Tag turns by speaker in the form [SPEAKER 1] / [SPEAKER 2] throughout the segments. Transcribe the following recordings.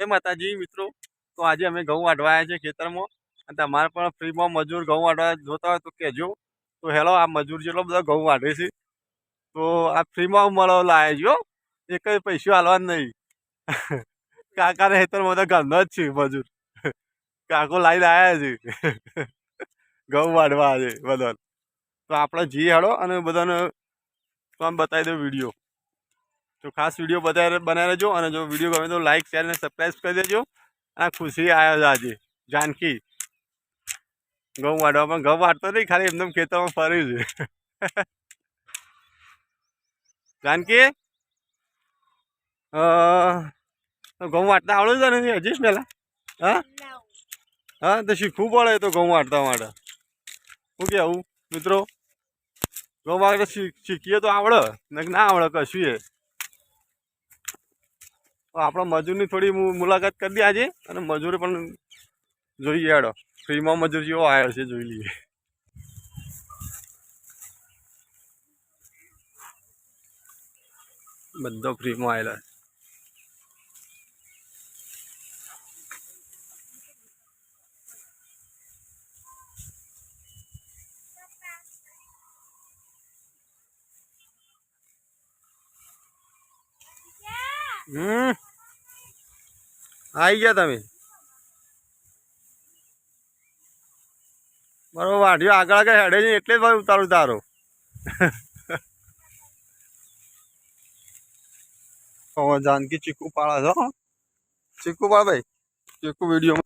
[SPEAKER 1] જય માતાજી, મિત્રો? તો આજે અમે ઘઉં વાઢવાયા છે ખેતરમાં. અને તમારે પણ ફ્રીમાં મજૂર ઘઉં વાઢવા જોતા હોય તો કહેજો. તો હેલો, આ મજૂર જેટલો બધો ઘઉં વાઢે છે. તો આ ફ્રીમાં મળો લાવે જો એક જ પૈસો હાલવા નહીં. કાકાને ખેતરમાં બધા ગંધો જ છે મજૂર. કાકો લાવીને આવ્યા છે. ઘઉં વાઢવા છે બધા તો આપણે જી હેડો અને બધાને તમે બતાવી દો વીડિયો. તો ખાસ વીડિયો બતાવી બનાવી રહેજો અને જો વીડિયો ગમે તો લાઈક શેર અને સબસ્ક્રાઈબ કરી દેજો. આ ખુશી આવ્યો છે આજે, જાનકી. ઘઉં વાઢવા પણ ઘઉં વાટતો નહીં, ખાલી એમને ખેતરમાં ફરી છે. જાનકી? ઘઉં વાટતા આવડે છે ને હજી? પહેલાં? હા? હા, તો શીખવું પડે તો ઘઉં વાટતા માટે. શું કહેવું મિત્રો? ઘઉં વાટતા શીખીએ તો આવડે ને આવડે કશું એ આપણે મજૂરની થોડી મુલાકાત કરી દઈએ આજે અને મજૂરી પણ જોઈએ હેડો. ફ્રીમાં મજૂર જેવો આવ્યો છે, જોઈ લઈએ. બધો ફ્રીમાં આવેલા હમ? આવી ગયા તમે? બરોબર વાઢ્યો આગળ આગળ હેડે છે, એટલે જ ભાઈ ઉતારું તારો. જાનકી ચીકુ પાળા છો ચીકુ પાળ ભાઈ, ચીકુ વીડિયો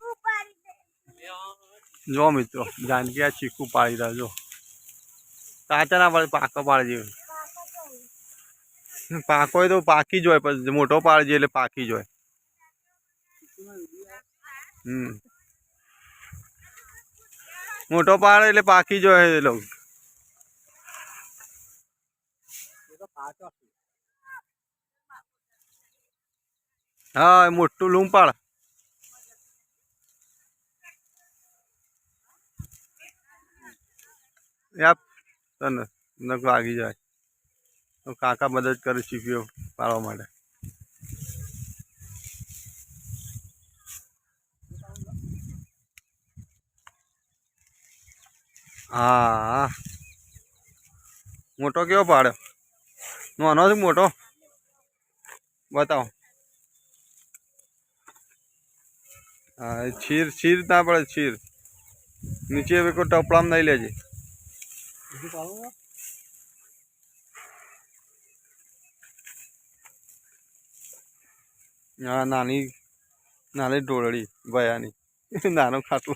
[SPEAKER 1] જો મિત્રો, જાનકી આ ચીકુ પાડી રહ્યા જો. કાચા ના પડે પાકો પાડજે પાકો હોય તો પાકી જ હોય મોટો પાડજે એટલે પાકી જ હોય. હમ. મોટો પાડે એટલે પાકી જો એ લોકો. હા મોટું લૂમ પાડ. તને નક વાગી જાય. કાકા મદદ કરી શીખ્યો પાડવા માટે. હા. મોટો કેવો પાડ્યો નાનો છે મોટો? બતાવો. હા છીર છીર ના પડે, છીર. નીચે હવે કોઈ ટપલામાં નહીં લેજે. હા, નાની નાની ઢોળડી ભયાની. નાનો ખાટલો.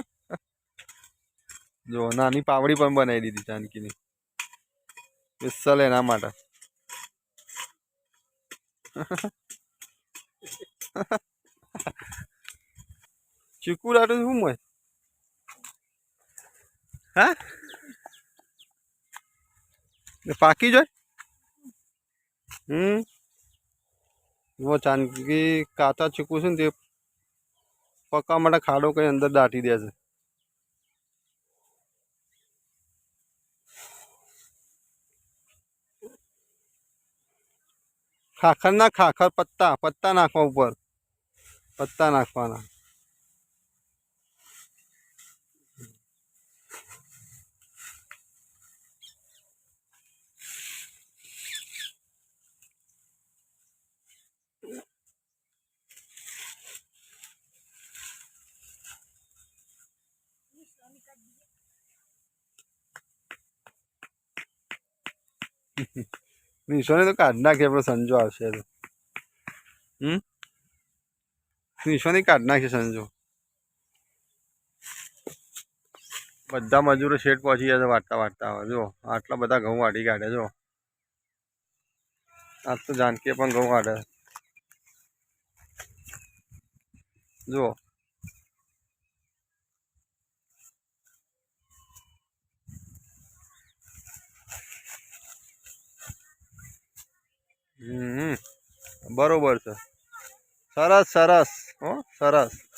[SPEAKER 1] જો, નાની પાવડી પણ બનાવી દીધી જાનકીની સ્પેશિયલ એના માટે. ચીકુ રાટું શું હોય? હા? પાકી જાય? હમ? જો ચાંદકી કાચા ચીકુ છે ને તે પકવા માટે ખાડો કઈ અંદર દાટી દે છે. ખાખર ના ખાખર પત્તા પત્તા નાખવા ઉપર. પત્તા નાખવાના. નિશોને તો કાઢ નાખે આપણો સંજો આવશે તો. હમ? નિશોની કાઢ નાખે સંજો. બધા મજૂરો શેઠ પહોંચી ગયા છે વાટતા વાટતા. આવે જો આટલા બધા ઘઉં વાટી કાઢે જો. આજ તો જાનકીએ પણ ઘઉં કાઢે જુઓ બરોબર છે. સરસ સરસ. હો સરસ.